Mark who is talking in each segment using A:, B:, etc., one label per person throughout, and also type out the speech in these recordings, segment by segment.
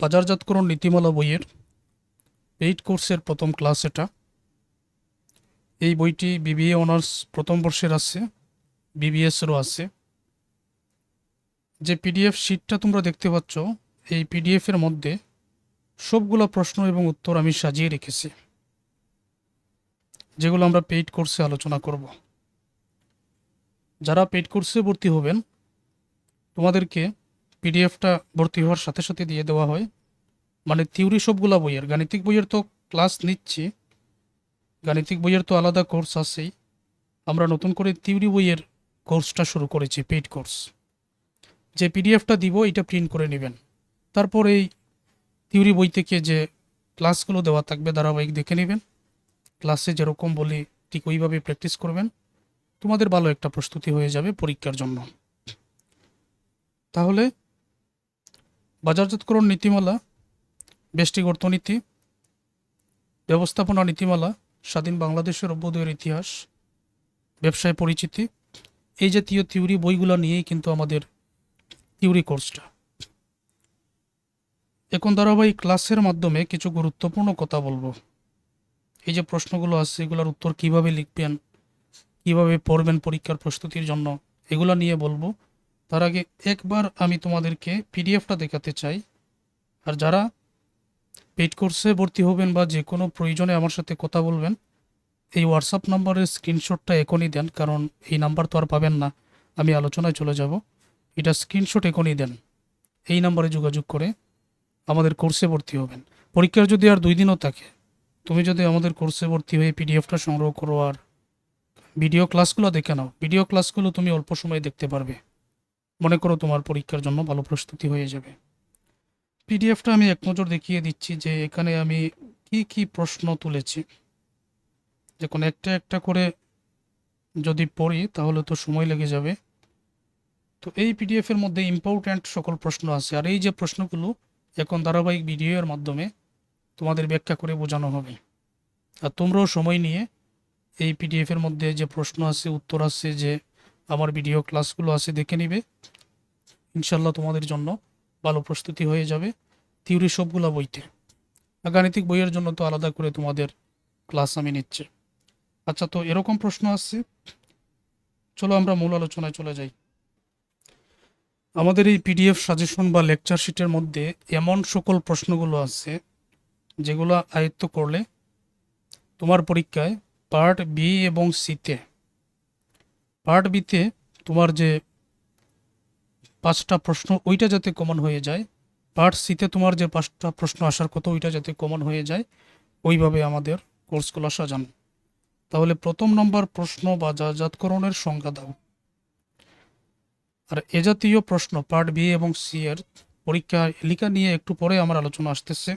A: বাজারজাতকরণ নীতিমালা বইয়ের। পেইড কোর্সের প্রথম ক্লাস এটা। এই বইটি বিবিএ অনার্স প্রথম বর্ষের আছে বিবিএসেরও আছে। যে পিডিএফ শিটটা তোমরা দেখতে পাচ্ছ, এই পিডিএফের মধ্যে সবগুলো প্রশ্ন এবং উত্তর আমি সাজিয়ে রেখেছি, যেগুলো আমরা পেইড কোর্সে আলোচনা করব। যারা পেইড কোর্সে ভর্তি হবেন, তোমাদেরকে পিডিএফটা ভর্তি হওয়ার সাথে সাথে দিয়ে দেওয়া হয়। মানে থিওরি সবগুলা বইয়ের, গাণিতিক বইয়ের তো ক্লাস নিচ্ছি, গাণিতিক বইয়ের তো আলাদা কোর্স আছেই। আমরা নতুন করে থিওরি বইয়ের কোর্সটা শুরু করেছি, পেইড কোর্স। যে পিডিএফটা দিব, এটা প্রিন্ট করে নেবেন। তারপর এই থিওরি বই থেকে যে ক্লাসগুলো দেওয়া থাকবে, ধারাবাহিক দেখে নেবেন। ক্লাসে যেরকম বলি, ঠিক ওইভাবে প্র্যাকটিস করবেন। তোমাদের ভালো একটা প্রস্তুতি হয়ে যাবে পরীক্ষার জন্য। তাহলে বাজারজাতকরণ নীতিমালা ব্যষ্টিক অর্থনীতি ব্যবস্থাপনা নীতিমালা, স্বাধীন বাংলাদেশের অভ্যুদয়ের ইতিহাস, ব্যবসায় পরিচিতি, এই জাতীয় থিওরি বইগুলো নিয়েই কিন্তু আমাদের থিওরি কোর্সটা। এখন ধারাবাহিক ক্লাসের মাধ্যমে কিছু গুরুত্বপূর্ণ কথা বলব। এই যে প্রশ্নগুলো আছে, এগুলোর উত্তর কীভাবে লিখবেন, কীভাবে পড়বেন পরীক্ষার প্রস্তুতির জন্য, এগুলো নিয়ে বলব। তার আগে একবার আমি তোমাদেরকে পিডিএফটা দেখাতে চাই। আর যারা পেইড কোর্সে ভর্তি হবেন বা যে কোনো প্রয়োজনে আমার সাথে কথা বলবেন, এই হোয়াটসঅ্যাপ নাম্বারের স্ক্রিনশটটা এখনই দেন, কারণ এই নাম্বার তো আর পাবেন না। আমি আলোচনায় চলে যাব। এটা স্ক্রিনশট এখনই দেন। এই নাম্বারে যোগাযোগ করে আমাদের কোর্সে ভর্তি হবেন। পরীক্ষার যদি আর দুই দিনও থাকে, তুমি যদি আমাদের কোর্সে ভর্তি হয়ে পিডিএফটা সংগ্রহ করো আর ভিডিও ক্লাসগুলো দেখে নাও। ভিডিও ক্লাসগুলো তুমি অল্প সময়ে দেখতে পারবে। মনে করো তোমার পরীক্ষার জন্য ভালো প্রস্তুতি হয়ে যাবে। পিডিএফটা আমি এক নজর দেখিয়ে দিচ্ছি যে এখানে আমি কি কি প্রশ্ন তুলেছি। যখন একটা একটা করে যদি পড়ি তাহলে তো সময় লেগে যাবে। তো এই পিডিএফের মধ্যে ইম্পর্ট্যান্ট সকল প্রশ্ন আছে। আর এই যে প্রশ্নগুলো এখন ধারাবাহিক ভিডিওর মাধ্যমে তোমাদের ব্যাখ্যা করে বোঝানো হবে। আর তোমরাও সময় নিয়ে এই পিডিএফের মধ্যে যে প্রশ্ন আছে, উত্তর আছে, যে আমার ভিডিও ক্লাসগুলো আছে, দেখে নিবে। ইনশাল্লাহ তোমাদের জন্য ভালো প্রস্তুতি হয়ে যাবে। থিওরি সবগুলো বইতে। গাণিতিক বইয়ের জন্য তো আলাদা করে তোমাদের ক্লাস আমি নিচ্ছি। আচ্ছা তো এরকম প্রশ্ন আসছে। চলো আমরা মূল আলোচনায় চলে যাই। আমাদের এই পিডিএফ সাজেশন বা লেকচার শিটের মধ্যে এমন সকল প্রশ্নগুলো আছে, যেগুলো আয়ত্ত করলে তোমার পরীক্ষায় পার্ট বি এবং সিতে পার্ট বিতে তোমার যে পাঁচটা প্রশ্ন, ওইটা যাতে কমন হয়ে যায়। পার্ট সিতে তোমার যে পাঁচটা প্রশ্ন আসার কথা, ওইটা যাতে কমন হয়ে যায়, ওইভাবে আমাদের কোর্সগুলো সাজানো। তাহলে প্রথম নম্বর প্রশ্ন বাজারজাতকরণের সংজ্ঞা দাও। আর এ জাতীয় প্রশ্ন, পার্ট বি এবং সি এর পরীক্ষা লিখা নিয়ে একটু পরে আমার আলোচনা আসতেছে।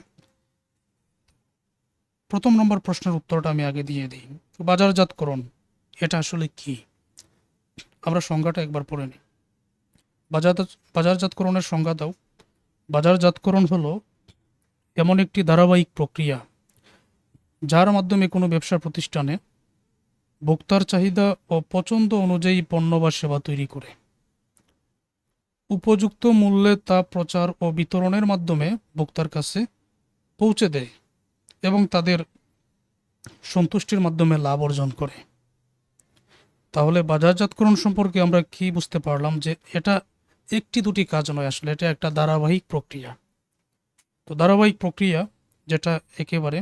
A: প্রথম নম্বর প্রশ্নের উত্তরটা আমি আগে দিয়ে দিই। বাজারজাতকরণ, এটা আসলে কি? আমরা সংজ্ঞাটা একবার পড়ে নিই। বাজার বাজারজাতকরণের সংজ্ঞা দাও। বাজারজাতকরণ হলো এমন একটি ধারাবাহিক প্রক্রিয়া যার মাধ্যমে কোনো ব্যবসা প্রতিষ্ঠানে ভোক্তার চাহিদা ও পছন্দ অনুযায়ী পণ্য বা সেবা তৈরি করে। উপযুক্ত মূল্যে তা প্রচার ও বিতরণের মাধ্যমে ভোক্তার কাছে পৌঁছে দেয় এবং তাদের সন্তুষ্টির মাধ্যমে লাভ অর্জন করে। তাহলে বাজারজাতকরণ সম্পর্কে আমরা কি বুঝতে পারলাম যে এটা একটি দুটি কাজ নয় আসলে, এটা একটা ধারাবাহিক প্রক্রিয়া। তো ধারাবাহিক প্রক্রিয়া যেটা একেবারে,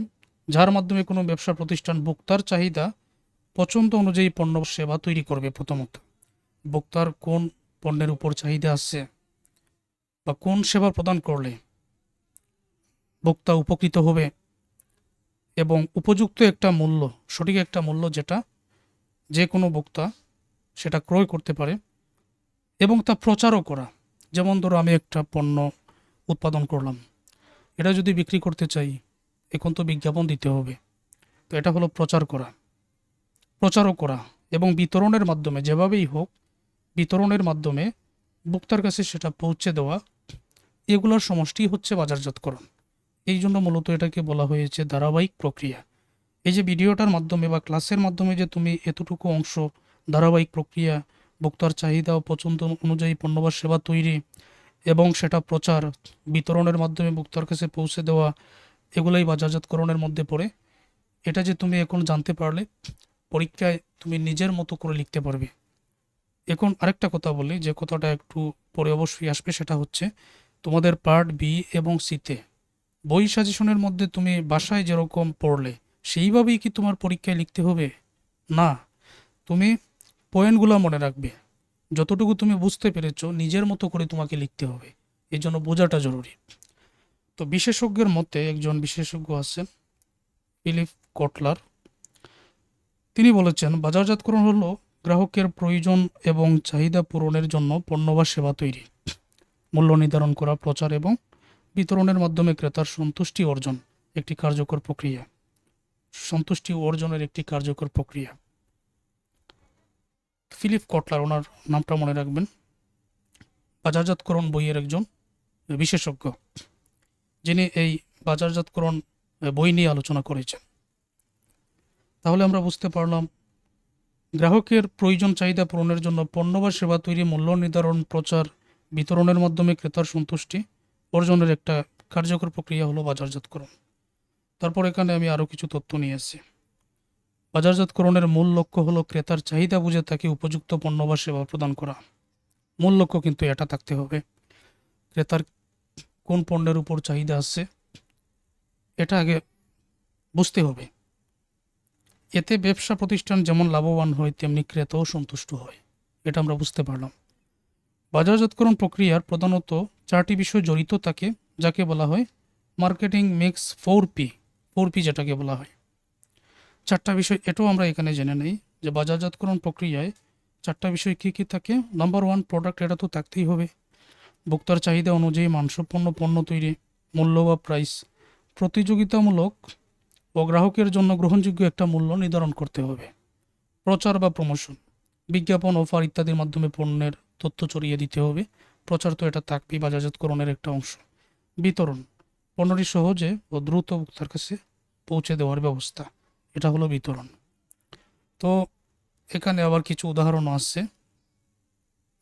A: যার মাধ্যমে কোনো ব্যবসা প্রতিষ্ঠান ভোক্তার চাহিদা পছন্দ অনুযায়ী পণ্য সেবা তৈরি করবে প্রথমত। ভোক্তার কোন পণ্যের উপর চাহিদা আছে বা কোন সেবা প্রদান করলে ভোক্তা উপকৃত হবে এবং উপযুক্ত একটা মূল্য, সঠিক একটা মূল্য যেটা যে কোনো ভোক্তা সেটা ক্রয় করতে পারে এবং তা প্রচারও করা। যেমন ধরো আমি একটা পণ্য উৎপাদন করলাম। এটা যদি বিক্রি করতে চাই, এখন তো বিজ্ঞাপন দিতে হবে। তো এটা হলো প্রচার করা। প্রচারও করা এবং বিতরণের মাধ্যমে, যেভাবেই হোক, বিতরণের মাধ্যমে ভোক্তার কাছে সেটা পৌঁছে দেওয়া, এগুলোর সমষ্টি হচ্ছে বাজারজাতকরণ। এই জন্য মূলত এটাকে বলা হয়েছে ধারাবাহিক প্রক্রিয়া। এই যে ভিডিওটার মাধ্যমে বা ক্লাসের মাধ্যমে যে তুমি এতটুকু অংশ, ধারাবাহিক প্রক্রিয়া, ভোক্তার চাহিদা ও পছন্দ অনুযায়ী পণ্য বা সেবা তৈরি এবং সেটা প্রচার, বিতরণের মাধ্যমে ভোক্তার কাছে পৌঁছে দেওয়া, এগুলোই বাজারজাতকরণের মধ্যে পড়ে। এটা যে তুমি এখন জানতে পারলে, পরীক্ষায় তুমি নিজের মতো করে লিখতে পারবে। এখন আরেকটা কথা বলি, যে কথাটা একটু পরে অবশ্যই আসবে, সেটা হচ্ছে তোমাদের পার্ট বি এবং সিতে বই সাজেশনের মধ্যে তুমি বাসায় যেরকম পড়লে সেইভাবেই কি তোমার পরীক্ষায় লিখতে হবে? না, তুমি পয়েন্টগুলো মনে রাখবে। যতটুকু তুমি বুঝতে পেরেছ, নিজের মতো করে তোমাকে লিখতে হবে। এই জন্য বোঝাটা জরুরি। তো বিশেষজ্ঞের মতে একজন বিশেষজ্ঞ আছেন, ফিলিপ কটলার। তিনি বলেছেন, বাজারজাতকরণ হলো গ্রাহকের প্রয়োজন এবং চাহিদা পূরণের জন্য পণ্য বা সেবা তৈরি। মূল্য নির্ধারণ করা, প্রচার এবং বিতরণের মাধ্যমে ক্রেতার সন্তুষ্টি অর্জন, একটি কার্যকর প্রক্রিয়া। সন্তুষ্টি অর্জনের একটি কার্যকর প্রক্রিয়া। ফিলিপ কটলার ওনার নামটা মনে রাখবেন। বাজারজাতকরণ বইয়ের একজন বিশেষজ্ঞ, যিনি এই বাজারজাতকরণ বই নিয়ে আলোচনা করেছেন। তাহলে আমরা বুঝতে পারলাম, গ্রাহকের প্রয়োজন চাহিদা পূরণের জন্য পণ্য বা সেবা তৈরি, মূল্য নির্ধারণ, প্রচার, বিতরণের মাধ্যমে ক্রেতার সন্তুষ্টি অর্জনের একটা কার্যকর প্রক্রিয়া হলো বাজারজাতকরণ। তারপর এখানে আমি আরও কিছু তথ্য নিয়ে এসেছি বাজারজাতকরণের মূল লক্ষ্য হলো ক্রেতার চাহিদা বুঝে তাকে উপযুক্ত পণ্য বা সেবা প্রদান করা। মূল লক্ষ্য কিন্তু এটা থাকতে হবে, ক্রেতার কোন পণ্যের উপর চাহিদা আছে, এটা আগে বুঝতে হবে। এতে ব্যবসা প্রতিষ্ঠান যেমন লাভবান হয়, তেমনি ক্রেতাও সন্তুষ্ট হয়, এটা আমরা বুঝতে পারলাম। বাজারজাতকরণ প্রক্রিয়ার প্রধানত চারটি বিষয় জড়িত থাকে, যাকে বলা হয় marketing mix four P. Four P যেটাকে বলা হয়। চারটা বিষয় এটাও আমরা এখানে জেনে নেই যে বাজারজাতকরণ প্রক্রিয়ায় চারটা বিষয় কী কী থাকে। নাম্বার ওয়ান প্রোডাক্ট এটা তো থাকতেই হবে। ভোক্তার চাহিদা অনুযায়ী মানসম্পন্ন পণ্য তৈরি, মূল্য বা প্রাইস প্রতিযোগিতামূলক ও গ্রাহকের জন্য গ্রহণযোগ্য একটা মূল্য নির্ধারণ করতে হবে। প্রচার বা প্রমোশন বিজ্ঞাপন অফার ইত্যাদির মাধ্যমে পণ্যের তথ্য ছড়িয়ে দিতে হবে। প্রচার তো এটা থাকবেই বাজারজাতকরণের একটা অংশ। বিতরণ পণ্যটি সহজে ও দ্রুত ভোক্তার কাছে পৌঁছে দেওয়ার ব্যবস্থা। এটা হলো বিতরণ। তো এখানে আবার কিছু উদাহরণ আছে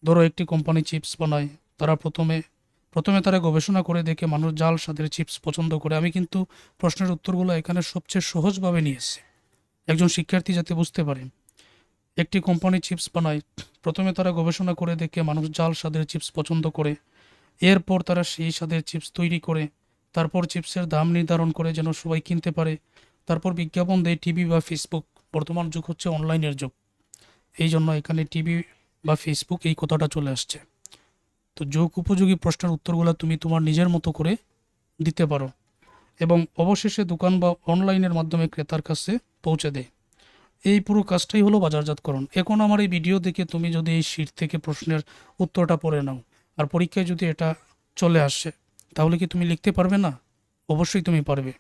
A: ধরো একটি কোম্পানি চিপস বানায়, তারা প্রথমে প্রথমে তারা গবেষণা করে দেখে মানুষ জাল স্বাদের চিপস পছন্দ করে। আমি কিন্তু প্রশ্নের উত্তরগুলো এখানে সবচেয়ে সহজভাবে নিয়েছি একজন শিক্ষার্থী যাতে বুঝতে পারে, একটি কোম্পানি চিপস বানায়, প্রথমে তারা গবেষণা করে দেখে মানুষ জাল স্বাদের চিপস পছন্দ করে, এরপর তারা সেই স্বাদের চিপস তৈরি করে তারপর চিপসের দাম নির্ধারণ করে যেন সবাই কিনতে পারে। তারপর বিজ্ঞাপন দেয় টিভি বা ফেসবুক। বর্তমান যুগ হচ্ছে অনলাইনের যুগ। এই জন্য এখানে টিভি বা ফেসবুক এই কথাটা চলে আসছে। তো যোগ উপযোগী প্রশ্নের উত্তরগুলো তুমি তোমার নিজের মতো করে দিতে পারো এবং অবশেষে দোকান বা অনলাইনের মাধ্যমে ক্রেতার কাছে পৌঁছে দেয়। এই পুরো কাজটাই হলো বাজারজাতকরণ। এখন আমার এই ভিডিও দেখে তুমি যদি এই শীট থেকে প্রশ্নের উত্তরটা পড়ে নাও, আর পরীক্ষায় যদি এটা চলে আসে তাহলে কি তুমি লিখতে পারবে না? অবশ্যই তুমি পারবে।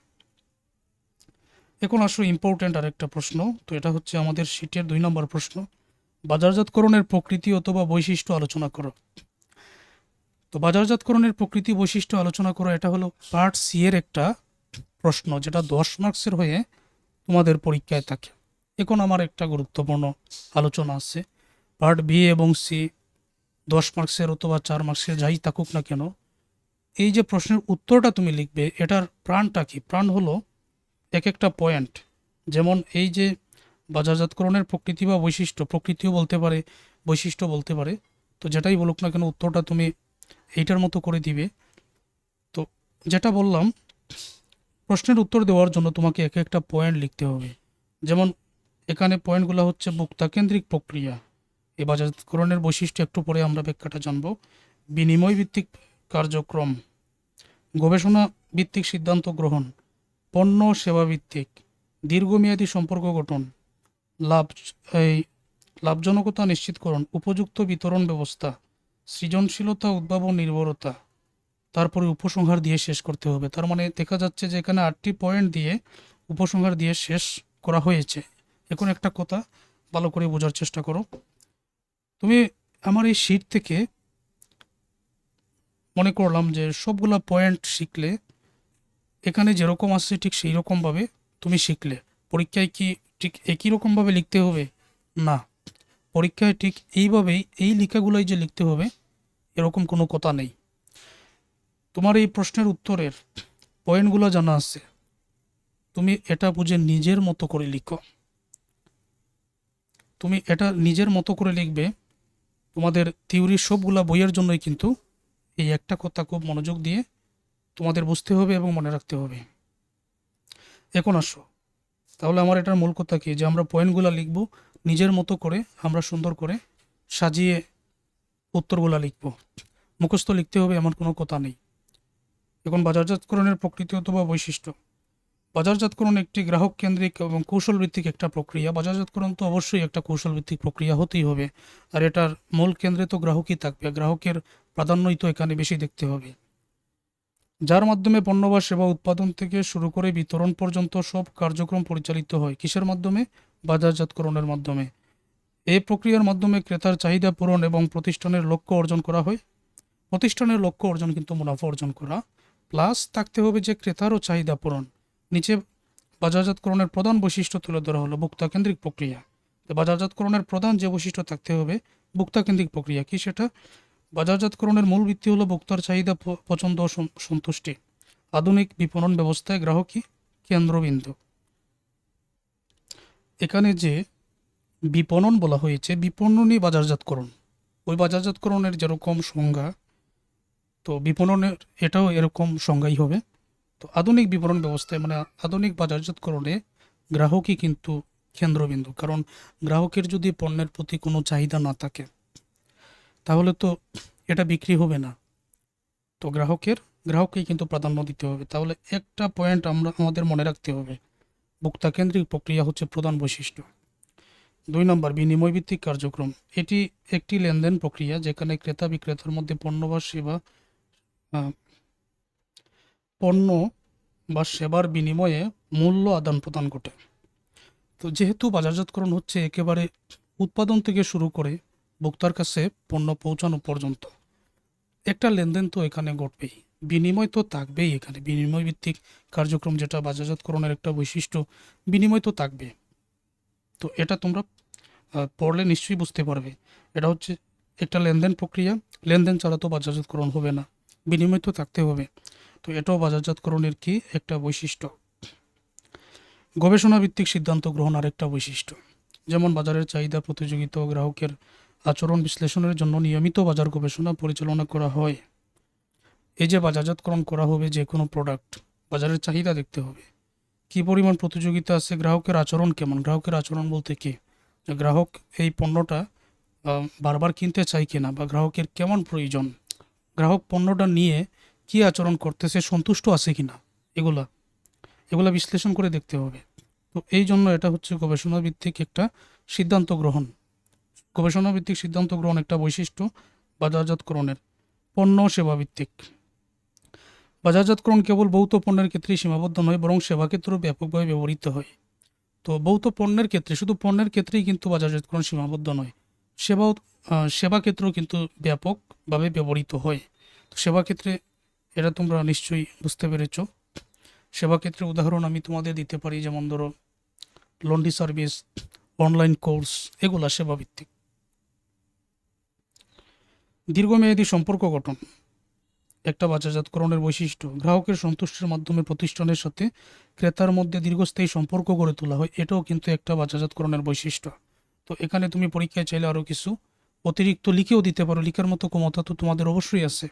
A: এখন আসো ইম্পর্ট্যান্ট আরেকটা প্রশ্ন। তো এটা হচ্ছে আমাদের শীটের দুই নম্বর প্রশ্ন। বাজারজাতকরণের প্রকৃতি অথবা বৈশিষ্ট্য আলোচনা করো। তো বাজারজাতকরণের প্রকৃতি বৈশিষ্ট্য আলোচনা করো, এটা হলো পার্ট সি এর একটা প্রশ্ন, যেটা দশ মার্কসের হয়ে তোমাদের পরীক্ষায় থাকে। এখন আমার একটা গুরুত্বপূর্ণ আলোচনা আছে। পার্ট বি এবং সি দশ মার্কসের অথবা চার মার্কসের যাই থাকুক না কেন এই যে প্রশ্নের উত্তরটা তুমি লিখবে, এটার প্রাণটা কি? প্রাণ হলো এক একটা পয়েন্ট যেমন এই যে বাজারজাতকরণের প্রকৃতি বা বৈশিষ্ট্য, প্রকৃতিও বলতে পারে, বৈশিষ্ট্য বলতে পারে। তো যেটাই বলুক না কেন, উত্তরটা তুমি এইটার মতো করে দিবে। তো যেটা বললাম, প্রশ্নের উত্তর দেওয়ার জন্য তোমাকে এক একটা পয়েন্ট লিখতে হবে। যেমন এখানে পয়েন্টগুলো হচ্ছে ভোক্তা কেন্দ্রিক প্রক্রিয়া। এই বাজারকরণের বৈশিষ্ট্য একটু পরে আমরা ব্যাখ্যাটা জানব। বিনিময় ভিত্তিক কার্যক্রম। গবেষণা ভিত্তিক সিদ্ধান্ত গ্রহণ, পণ্য সেবা ভিত্তিক দীর্ঘমেয়াদী সম্পর্ক গঠন, লাভ, এই লাভজনকতা নিশ্চিতকরণ, উপযুক্ত বিতরণ ব্যবস্থা, সৃজনশীলতা, উদ্ভাবন, নির্ভরতা, তারপরে উপসংহার দিয়ে শেষ করতে হবে। তার মানে দেখা যাচ্ছে যে এখানে আটটি পয়েন্ট দিয়ে উপসংহার দিয়ে শেষ করা হয়েছে। এখন একটা কথা ভালো করে বোঝার চেষ্টা করো। তুমি আমার এই শিট থেকে মনে করলাম যে সবগুলা পয়েন্ট শিখলে, এখানে যেরকম আসছে ঠিক সেই রকমভাবে তুমি শিখলে। পরীক্ষায় কি ঠিক একই রকমভাবে লিখতে হবে? না। পরীক্ষায় ঠিক এইভাবেই এই লেখাগুলোই যে লিখতে হবে, এরকম কোনো কথা নেই। তোমার এই প্রশ্নের উত্তরের পয়েন্টগুলো জানা আছে। তুমি এটা বুঝে নিজের মতো করে লিখো। তুমি এটা নিজের মতো করে লিখবে, তোমাদের থিওরির সবগুলা বইয়ের জন্যই কিন্তু এই একটা কথা খুব মনোযোগ দিয়ে তোমাদের বুঝতে হবে এবং মনে রাখতে হবে। এখন আসো। তাহলে আমার এটার মূল কথা কি? যে আমরা পয়েন্টগুলো লিখব, নিজের মতো করে আমরা সুন্দর করে সাজিয়ে উত্তরগুলো লিখব। মুখস্থ লিখতে হবে, এমন কোনো কথা নেই। এখন বাজারজাতকরণের প্রকৃতি অথবা বৈশিষ্ট্য। বাজারজাতকরণ একটি গ্রাহক কেন্দ্রিক এবং কৌশল ভিত্তিক একটা প্রক্রিয়া। বাজারজাতকরণ তো অবশ্যই একটা কৌশল ভিত্তিক প্রক্রিয়া হতেই হবে। আর এটার মূল কেন্দ্রে তো গ্রাহকই থাকবে। গ্রাহকের প্রাধান্যই তো এখানে বেশি দেখতে হবে। যার মাধ্যমে পণ্য বা সেবা উৎপাদন থেকে শুরু করে বিতরণ পর্যন্ত সব কার্যক্রম পরিচালিত হয়। কিসের মাধ্যমে? বাজারজাতকরণের মাধ্যমে। এই প্রক্রিয়ার মাধ্যমে ক্রেতার চাহিদা পূরণ এবং প্রতিষ্ঠানের লক্ষ্য অর্জন করা হয়। প্রতিষ্ঠানের লক্ষ্য অর্জন কিন্তু মুনাফা অর্জন করা। প্লাস থাকতে হবে যে ক্রেতারও চাহিদা পূরণ। নিচে বাজারজাতকরণের প্রধান বৈশিষ্ট্য তুলে ধরা হলো ভোক্তাকেন্দ্রিক প্রক্রিয়া। তো বাজারজাতকরণের প্রধান যে বৈশিষ্ট্য থাকতে হবে ভোক্তাকেন্দ্রিক প্রক্রিয়া কি সেটা? বাজারজাতকরণের মূল ভিত্তি হলো ভোক্তার চাহিদা পছন্দ ও সন্তুষ্টি। আধুনিক বিপণন ব্যবস্থায় গ্রাহকই কেন্দ্রবিন্দু। এখানে যে বিপণন বলা হয়েছে, বিপণনই বাজারজাতকরণ। ওই বাজারজাতকরণের যেরকম সংজ্ঞা, তো বিপণনের এটাও এরকম সংজ্ঞাই হবে। তো আধুনিক বিপণন ব্যবস্থায় মানে আধুনিক বাজারজাতকরণে গ্রাহকই কিন্তু কেন্দ্রবিন্দু। কারণ গ্রাহকের যদি পণ্যের প্রতি কোনো চাহিদা না থাকে, তাহলে তো এটা বিক্রি হবে না। তো গ্রাহকের, গ্রাহককেই কিন্তু প্রাধান্য দিতে হবে। তাহলে একটা পয়েন্ট আমরা, আমাদের মনে রাখতে হবে, ভোক্তা কেন্দ্রিক প্রক্রিয়া হচ্ছে প্রধান বৈশিষ্ট্য। দুই নম্বর বিনিময় ভিত্তিক কার্যক্রম। এটি একটি লেনদেন প্রক্রিয়া যেখানে ক্রেতা বিক্রেতার মধ্যে পণ্য বা সেবা পণ্য বা সেবার বিনিময়ে মূল্য আদান প্রদান ঘটে। তো যেহেতু বাজারজাতকরণ হচ্ছে একেবারে উৎপাদন থেকে শুরু করে ভোক্তার কাছে পণ্য পৌঁছানো পর্যন্ত, একটা লেনদেন তো এখানে ঘটবেই। বিনিময় তো থাকবেই এখানে। বিনিময় ভিত্তিক কার্যক্রম যেটা বাজারজাতকরণের একটা বৈশিষ্ট্য, বিনিময় তো থাকবে। তো এটা তোমরা পড়লে নিশ্চয়ই বুঝতে পারবে। এটা হচ্ছে একটা লেনদেন প্রক্রিয়া। লেনদেন ছাড়া তো বাজারজাতকরণ হবে না। বিনিময় তো থাকতে হবে। তো এটাও বাজারজাতকরণের কি একটা বৈশিষ্ট্য। গবেষণা ভিত্তিক সিদ্ধান্ত গ্রহণ আরেকটা বৈশিষ্ট্য। যেমন বাজারের চাহিদা প্রতিযোগিতা গ্রাহকের আচরণ বিশ্লেষণের জন্য নিয়মিত বাজার গবেষণা পরিচালনা করা হয়। এই যে বাজারজাতকরণ করা হবে যে কোনো প্রোডাক্ট বাজারের চাহিদা দেখতে হবে। কি পরিমাণ প্রতিযোগিতা আছে, গ্রাহকের আচরণ কেমন, গ্রাহকের আচরণ বলতে কি? গ্রাহক এই পণ্যটা বারবার কিনতে চায় কিনা বা গ্রাহকের কেমন প্রয়োজন? গ্রাহক পণ্যটা নিয়ে কী আচরণ করতেছে সন্তুষ্ট আছে কিনা এগুলা এগুলা বিশ্লেষণ করে দেখতে হবে। তো এই জন্য এটা হচ্ছে গবেষণা ভিত্তিক একটা সিদ্ধান্ত গ্রহণ। গবেষণা ভিত্তিক সিদ্ধান্ত গ্রহণ একটা বৈশিষ্ট্য বাজারজাতকরণের পণ্য সেবা ভিত্তিক বাজারজাতকরণ কেবল ভৌত পণ্যের ক্ষেত্রেই সীমাবদ্ধ নয় বরং সেবা ক্ষেত্রেও ব্যাপকভাবে ব্যবহৃত হয়। তো ভৌত পণ্যের ক্ষেত্রে শুধু পণ্যের ক্ষেত্রেই কিন্তু বাজারজাতকরণ সীমাবদ্ধ নয় আহ, সেবা ক্ষেত্রেও কিন্তু ব্যাপকভাবে ব্যবহৃত হয়। তো সেবা ক্ষেত্রে এটা তোমরা নিশ্চয়ই বুঝতে পেরেছ। সেবা ক্ষেত্রে উদাহরণ আমি তোমাদের দিতে পারি, যেমন ধরো লন্ড্রি সার্ভিস, অনলাইন কোর্স, এগুলা সেবা ভিত্তিক দীর্ঘমেয়াদী সম্পর্ক গঠন। একটা বাজারজাতকরণের বৈশিষ্ট্য, গ্রাহকের সন্তুষ্টির মাধ্যমে প্রতিষ্ঠানের সাথে ক্রেতার মধ্যে দীর্ঘস্থায়ী সম্পর্ক গড়ে তোলা হয়, এটাও কিন্তু একটা বাজারজাতকরণের বৈশিষ্ট্য। তো এখানে তুমি পরীক্ষায় চাইলে আরও কিছু অতিরিক্ত লিখেও দিতে পারো, লিখার মতো ক্ষমতা তো তোমাদের অবশ্যই আছে।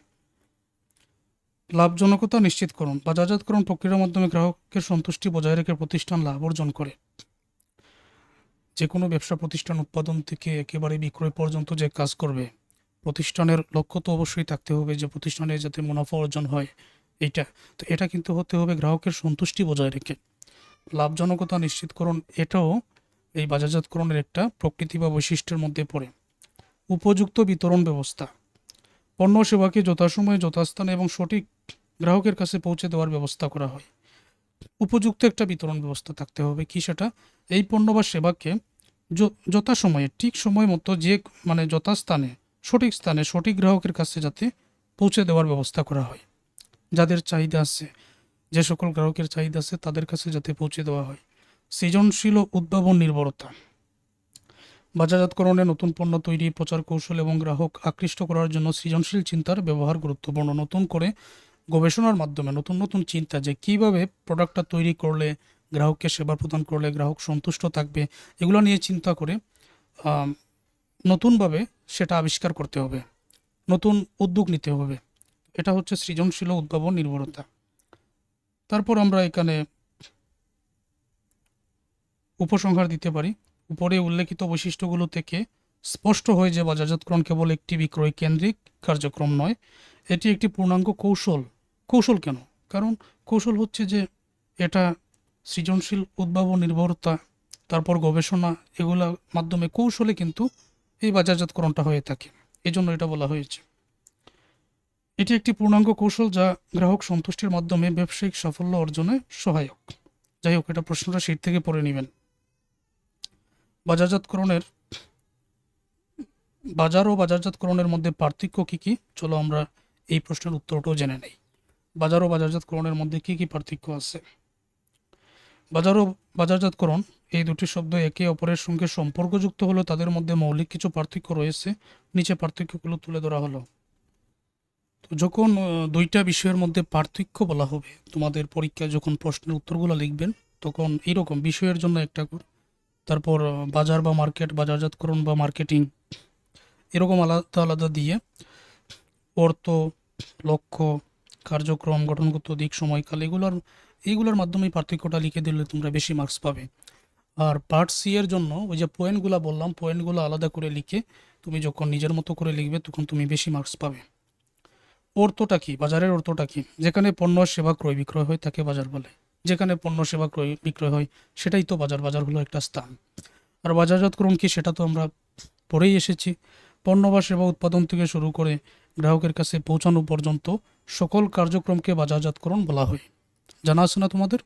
A: লাভজনকতা নিশ্চিতকরণ বাজারজাতকরণ প্রক্রিয়ার মাধ্যমে গ্রাহকের সন্তুষ্টি বজায় রেখে প্রতিষ্ঠান লাভ অর্জন করে। যে কোনো ব্যবসা প্রতিষ্ঠান উৎপাদন থেকে একেবারে বিক্রয় পর্যন্ত যে কাজ করবে, প্রতিষ্ঠানের লক্ষ্য তো অবশ্যই থাকতে হবে যে প্রতিষ্ঠানে যাতে মুনাফা অর্জন হয়, এইটা। তো এটা কিন্তু হতে হবে গ্রাহকের সন্তুষ্টি বজায় রেখে। লাভজনকতা নিশ্চিতকরণ এটাও এই বাজারজাতকরণের একটা প্রকৃতি বা বৈশিষ্ট্যের মধ্যে পড়ে। উপযুক্ত বিতরণ ব্যবস্থা। পণ্য সেবাকে যথাসময়ে যথাস্থানে এবং সঠিক গ্রাহকের কাছে পৌঁছে দেওয়ার ব্যবস্থা করা হয়। উপযুক্ত একটা বিতরণ ব্যবস্থা থাকতে হবে। কি সেটা? এই পণ্য বা সেবাকে যথাসময়ে, ঠিক সময় মতো যে মানে যথাস্থানে, সঠিক স্থানে সঠিক গ্রাহকের কাছে যাতে পৌঁছে দেওয়ার ব্যবস্থা করা হয়। যাদের চাহিদা আছে, যে সকল গ্রাহকের চাহিদা আছে, তাদের কাছে যাতে পৌঁছে দেওয়া হয়। সৃজনশীল ও উদ্ভাবন নির্ভরতা। বাজারজাতকরণে নতুন পণ্য তৈরি, প্রচার কৌশল এবং গ্রাহক আকৃষ্ট করার জন্য সৃজনশীল চিন্তার ব্যবহার গুরুত্বপূর্ণ। নতুন করে গবেষণার মাধ্যমে নতুন নতুন চিন্তা যে কীভাবে প্রোডাক্টটা তৈরি করলে গ্রাহককে সেবা প্রদান করলে গ্রাহক সন্তুষ্ট থাকবে, এগুলো নিয়ে চিন্তা করে নতুনভাবে সেটা আবিষ্কার করতে হবে। নতুন উদ্যোগ নিতে হবে। এটা হচ্ছে সৃজনশীল উদ্ভাবন নির্ভরতা। তারপর আমরা এখানে উপসংহার দিতে পারি। উপরে উল্লেখিত বৈশিষ্ট্যগুলো থেকে স্পষ্ট হয় যে বাজারজাতকরণ কেবল একটি বিক্রয় কেন্দ্রিক কার্যক্রম নয়, এটি একটি পূর্ণাঙ্গ কৌশল। কৌশল কেন? কারণ কৌশল হচ্ছে যে এটা সৃজনশীল উদ্ভাবন নির্ভরতা, তারপর গবেষণা এগুলোর মাধ্যমে কৌশলে কিন্তু এই বাজারজাতকরণটা হয়ে থাকে। এই জন্য এটা বলা হয়েছে। এটি একটি পূর্ণাঙ্গ কৌশল যা গ্রাহক সন্তুষ্টির মাধ্যমে ব্যবসায়িক সাফল্য অর্জনে সহায়ক। যাই হোক, এটা প্রশ্নটা শীত থেকে পড়ে নেবেন। বাজারজাতকরণের বাজার ও বাজারজাতকরণের মধ্যে পার্থক্য কি কি? চলো আমরা এই প্রশ্নের উত্তরটাও জেনে নেই। বাজার ও বাজারজাতকরণের মধ্যে কি কি পার্থক্য আছে? বাজার ও বাজারজাতকরণ এই দুটি শব্দ একে অপরের সঙ্গে সম্পর্কযুক্ত হলেও তাদের মধ্যে মৌলিক কিছু পার্থক্য রয়েছে। নিচে পার্থক্যগুলো তুলে ধরা হলো। তো যখন দুইটা বিষয়ের মধ্যে পার্থক্য বলা হবে, তোমাদের পরীক্ষায় যখন প্রশ্নের উত্তরগুলো লিখবেন, তখন এইরকম বিষয়ের জন্য একটা তারপর বাজার বা মার্কেট বাজারজাতকরণ বা মার্কেটিং, এরকম আলাদা আলাদা দিয়ে অর্থ, লক্ষ্য কার্যক্রম, গঠনগত দিক, সময়কাল, এগুলোর এইগুলোর মাধ্যমে এই পার্থক্যটা লিখে দিলে তোমরা বেশি মার্কস পাবে। আর পার্ট সি এর জন্য ওই যে পয়েন্টগুলো বললাম পয়েন্টগুলো আলাদা করে লিখে তুমি যখন নিজের মতো করে লিখবে তখন তুমি বেশি মার্কস পাবে। অর্থটা কি? বাজারের অর্থটা কি? যেখানে পণ্য, সেবা, ক্রয়, বিক্রয় হয় তাকে বাজার বলে। যেখানে পণ্য, সেবা, ক্রয়, বিক্রয় হয় সেটাই তো বাজার বাজার হলো একটা স্থান। আর বাজারজাতকরণ কি সেটা তো আমরা পরেই এসেছি। পণ্য বা সেবা উৎপাদন থেকে শুরু করে গ্রাহকের কাছে পৌঁছানো পর্যন্ত সকল কার্যক্রমকে বাজারজাতকরণ বলা হয়। জানা আছে না তোমাদের?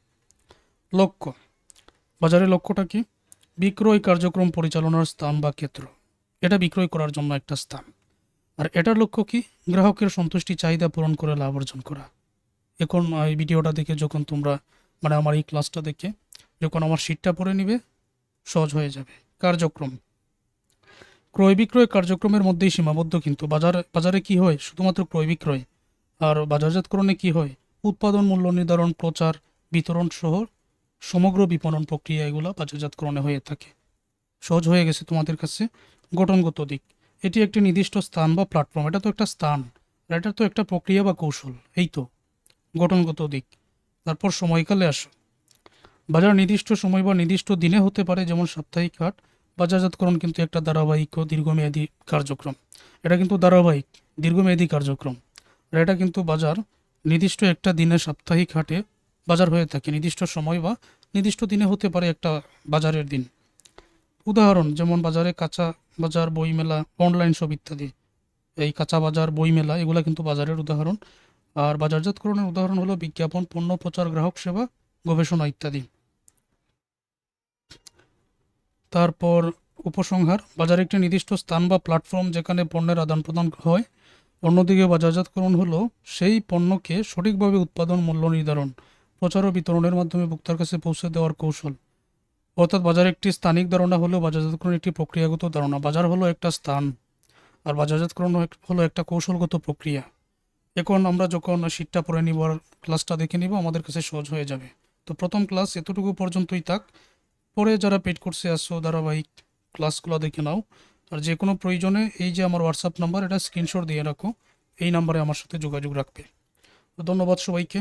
A: লক্ষ্য। বাজারের লক্ষ্যটা কি? বিক্রয় কার্যক্রম পরিচালনার স্থান বা ক্ষেত্র। এটা বিক্রয় করার জন্য একটা স্থান। আর এটার লক্ষ্য কি? গ্রাহকের সন্তুষ্টি, চাহিদা পূরণ করে লাভ অর্জন করা। এখন এই ভিডিওটা দেখে যখন তোমরা মানে আমার এই ক্লাসটা দেখে, যখন আমার শীটটা পড়ে নিবে, সহজ হয়ে যাবে। কার্যক্রম। ক্রয় বিক্রয় কার্যক্রমের মধ্যেই সীমাবদ্ধ কিন্তু। বাজার, বাজারে কি হয়? শুধুমাত্র ক্রয় বিক্রয়। আর বাজারজাতকরণে কি হয়? উৎপাদন, মূল্য নির্ধারণ, প্রচার, বিতরণ সহ সমগ্র বিপণন প্রক্রিয়া এগুলো বাজারজাতকরণে হয়ে থাকে। সহজ হয়ে গেছে তোমাদের কাছে? গঠনগত দিক। এটি একটি নির্দিষ্ট স্থান বা প্ল্যাটফর্ম এটা তো একটা স্থান। এটা তো একটা প্রক্রিয়া বা কৌশল। এই তো। গঠনগত দিক। তারপর সময়কালে আসো। বাজার নির্দিষ্ট সময় বা নির্দিষ্ট দিনে হতে পারে, যেমন সাপ্তাহিক হাট বাজারজাতকরণ কিন্তু একটা ধারাবাহিক ও দীর্ঘমেয়াদী কার্যক্রম। এটা কিন্তু ধারাবাহিক, দীর্ঘমেয়াদী কার্যক্রম। এটা কিন্তু বাজার নির্দিষ্ট একটা দিনে সাপ্তাহিক হাটে বাজার হয়ে থাকে। নির্দিষ্ট সময় বা নির্দিষ্ট দিনে হতে পারে একটা বাজারের দিন। উদাহরণ, যেমন বাজারে কাঁচা বাজার বই মেলা অনলাইন সব ইত্যাদি। এই কাঁচা বাজার বই মেলা এগুলো কিন্তু বাজারের উদাহরণ। আর বাজারজাতকরণের উদাহরণ হলো বিজ্ঞাপন, পণ্য প্রচার, গ্রাহক সেবা, গবেষণা ইত্যাদি। তারপর উপসংহার, বাজার একটি নির্দিষ্ট স্থান বা প্ল্যাটফর্ম যেখানে পণ্যের আদান প্রদান হয়। অন্যদিকে বাজারজাতকরণ হলো সেই পণ্যকে সঠিকভাবে উৎপাদন, মূল্য নির্ধারণ, প্রচার ও বিতরণের মাধ্যমে ভোক্তার কাছে পৌঁছে দেওয়ার কৌশল। অর্থাৎ বাজার একটি স্থানিক ধারণা হলেও বাজারজাতকরণ একটি প্রক্রিয়াগত ধারণা। বাজার হলো একটা স্থান, আর বাজারজাতকরণ হলো একটা কৌশলগত প্রক্রিয়া। এখন আমরা যখন শীটটা পড়ে নিব আর ক্লাসটা দেখে নিব, আমাদের কাছে সহজ হয়ে যাবে। তো প্রথম ক্লাস এতটুকু পর্যন্তই থাক। পরে যারা পেড কোর্সে আসছো ধারাবাহিক ক্লাসগুলো দেখে নাও। আর যে কোনো প্রয়োজনে এই যে আমার হোয়াটসঅ্যাপ নাম্বার এটা স্ক্রিনশট দিয়ে রাখো। এই নাম্বারে আমার সাথে যোগাযোগ রাখবে। ধন্যবাদ সবাইকে।